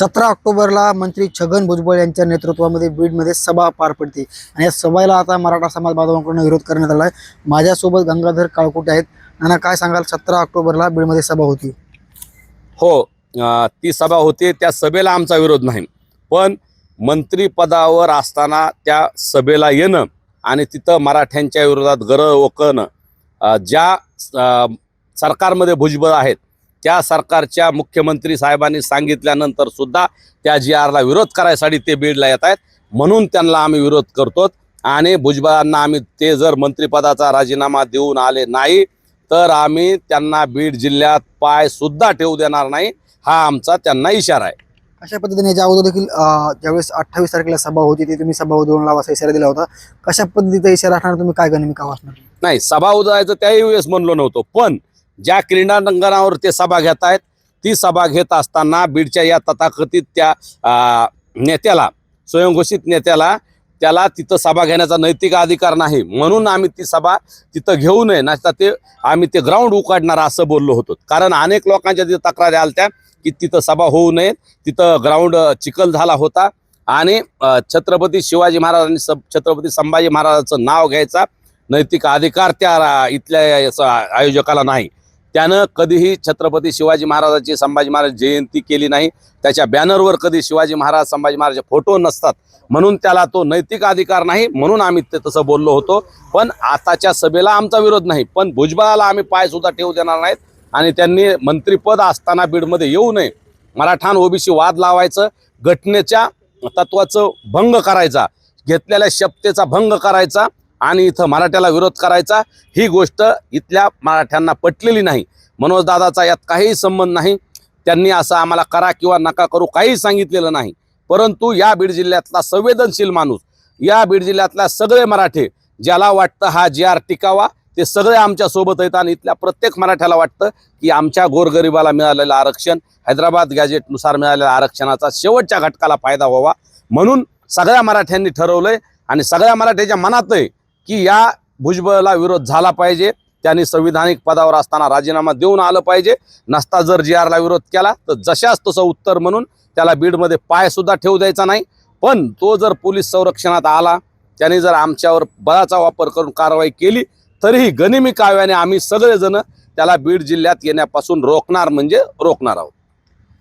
सतरा ऑक्टोबरला मंत्री छगन भुजबळ यांच्या नेतृत्वामध्ये बीडमध्ये सभा पार पडते. आणि या सभेला आता मराठा समाज बांधवांकडून विरोध करण्यात आला आहे माझ्यासोबत गंगाधर काळकुटे आहेत. नाना काय सांगाल? सतरा ऑक्टोबरला बीडमध्ये सभा होती. हो ती सभा होती. त्या सभेला आमचा विरोध नाही. पण मंत्रीपदावर असताना त्या सभेला येणं आणि तिथं मराठ्यांच्या विरोधात गरळ ओकणं ज्या सरकारमध्ये भुजबळ आहेत त्या सरकारच्या मुख्यमंत्री साहेबांनी सांगितल्यानंतर सुद्धा त्या जी आरला विरोध करायसाठी ते बीडला येत आहेत. म्हणून त्यांना आम्ही विरोध करतो. आणि भुजबळांना आम्ही ते जर मंत्रिपदाचा राजीनामा देऊन आले नाही तर आम्ही त्यांना बीड जिल्ह्यात पाय सुद्धा ठेवू देणार नाही हा आमचा त्यांना इशारा आहे. अशा पद्धतीने याच्या अगोदर देखील ज्यावेळेस अठ्ठावीस तारखेला सभा होती ती तुम्ही सभा उधळून लावा असा इशारा दिला होता. कशा पद्धतीचा इशारा असणार तुम्ही काय गणिमिका वाचणार? नाही सभा उदायचं त्याही वेळेस म्हणलो नव्हतो पण ज्या क्रीडांगणावर ते सभा घेत आहेत ती सभा घेत असताना बीडच्या या तथाकथित त्या नेत्याला स्वयंघोषित नेत्याला त्याला तिथं सभा घेण्याचा नैतिक अधिकार नाही. म्हणून आम्ही ती सभा तिथं घेऊ नये नसता ते आम्ही ते ग्राउंड उकाडणार असं बोललो होतो. कारण अनेक लोकांच्या तिथं तक्रारी आलत्या की तिथं सभा होऊ नये. तिथं ग्राउंड चिखल झाला होता आणि छत्रपती शिवाजी महाराजांनी सब छत्रपती संभाजी महाराजांचं नाव घ्यायचा नैतिक अधिकार त्या इथल्या आयोजकाला नाही. त्यानं कधीही छत्रपती शिवाजी महाराजाची संभाजी महाराज जयंती केली नाही. त्याच्या बॅनरवर कधी शिवाजी महाराज संभाजी महाराजचे फोटो नसतात. म्हणून त्याला तो नैतिक अधिकार नाही म्हणून आम्ही ते तसं बोललो होतो. पण आताच्या सभेला आमचा विरोध नाही. पण भुजबळाला आम्ही पायसुद्धा ठेवू देणार नाहीत आणि त्यांनी मंत्रिपद असताना बीडमध्ये येऊ नये. मराठान ओबीसी वाद लावायचं घटनेच्या तत्वाचं भंग करायचा घेतलेल्या शपथेचा भंग करायचा आणि इथं मराठ्याला विरोध करायचा ही गोष्ट इथल्या मराठ्यांना पटलेली नाही. मनोजदादाचा यात काहीही संबंध नाही. त्यांनी असं आम्हाला करा किंवा नका करू काही सांगितलेलं नाही. परंतु या बीड जिल्ह्यातला संवेदनशील माणूस या बीड जिल्ह्यातल्या सगळे मराठे ज्याला वाटतं हा जी आर टिकावा ते सगळे आमच्यासोबत आहेत आणि इथल्या प्रत्येक मराठ्याला वाटतं की आमच्या गोरगरिबाला मिळालेलं आरक्षण हैदराबाद गॅजेटनुसार मिळालेल्या आरक्षणाचा शेवटच्या घटकाला फायदा व्हावा. म्हणून सगळ्या मराठ्यांनी ठरवलंय आणि सगळ्या मराठ्याच्या मनात आहे की या भुजबळला विरोध झाला पाहिजे. त्यांनी संविधानिक पदावर असताना राजीनामा देऊन आलं पाहिजे. नसता जर जी आरला विरोध केला तर जशाच तसं उत्तर म्हणून त्याला बीडमध्ये पायसुद्धा ठेवू द्यायचा नाही. पण तो जर पोलीस संरक्षणात आला त्याने जर आमच्यावर बळाचा वापर करून कारवाई केली तरीही गनिमी काव्याने आम्ही सगळेजण त्याला बीड जिल्ह्यात येण्यापासून रोखणार म्हणजे रोखणार आहोत.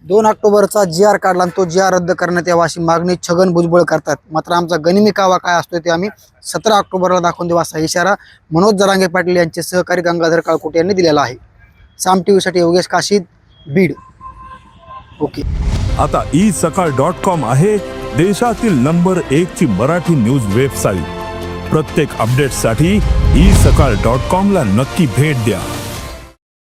दोन ऑक्टोबरचा जी आर काढला आणि तो जी आर रद्द करण्यात यावा अशी मागणी छगन भुजबळ करतात. मात्र आमचा गनिमी कावा काय असतो ते आम्ही सतरा ऑक्टोबरला दाखवून देऊ असा इशारा मनोज जरांगे पाटील यांचे सहकारी गंगाधर काळकुटे यांनी दिलेला आहे. साम टी व्हीसाठी योगेश काशीद बीड. ओके. आता ई सकाळ डॉट कॉम आहे देशातील नंबर एक ची मराठी न्यूज वेबसाईट. प्रत्येक अपडेटसाठी ई सकाळ डॉट कॉम ला नक्की भेट द्या.